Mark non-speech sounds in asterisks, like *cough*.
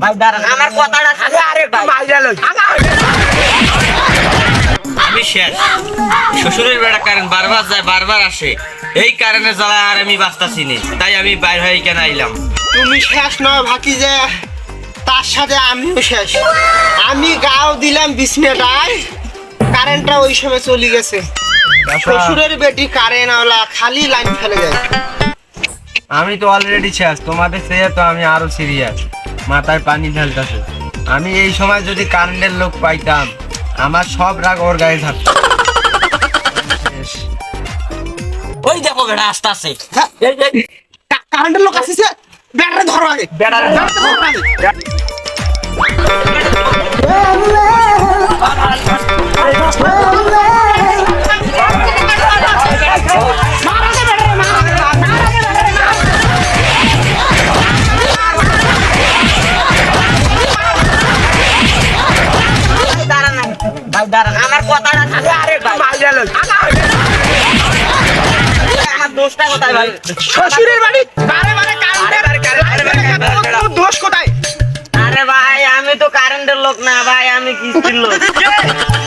ভাই দাঁড়ান আমার কথাটা আরে ভাই। আমি শেষ। শ্বশুরের বেড়া কারণ বারবার যায় বারবার আসে। এই কারণে জ্বালা আর আমি বাঁচতাছি নি। তাই আমি বাইর হয়ে কেন আইলাম? তুমি শেষ নয় ভাকি যে তার সাথে আমিও শেষ। আমি গাও দিলাম বিছনেটায়। কারেন্টটা ওই সময় চলে গেছে। শ্বশুরের বেটি কারেন্ট আওলা খালি লাইন ফেলে যায় আমি তো অলরেডি শেষ। তোমাদের চেয়ে তো আমি আরও সিরিয়াস মাথায় পানি ঢালতেছে। আমি এই সময় যদি কারেন্টের লোক পাইতাম আমার সব রাগ ওর গায়ে থাকতো। ওই দেখো বেড়া আস্তে আছে যে কারেন্টের লোক আসিছে বেড়া ধরো আগে। আমার দোষটা আরে ভাই আমি তো কারেন্টের লোক না ভাই আমি কিস্তির লোক। *laughs*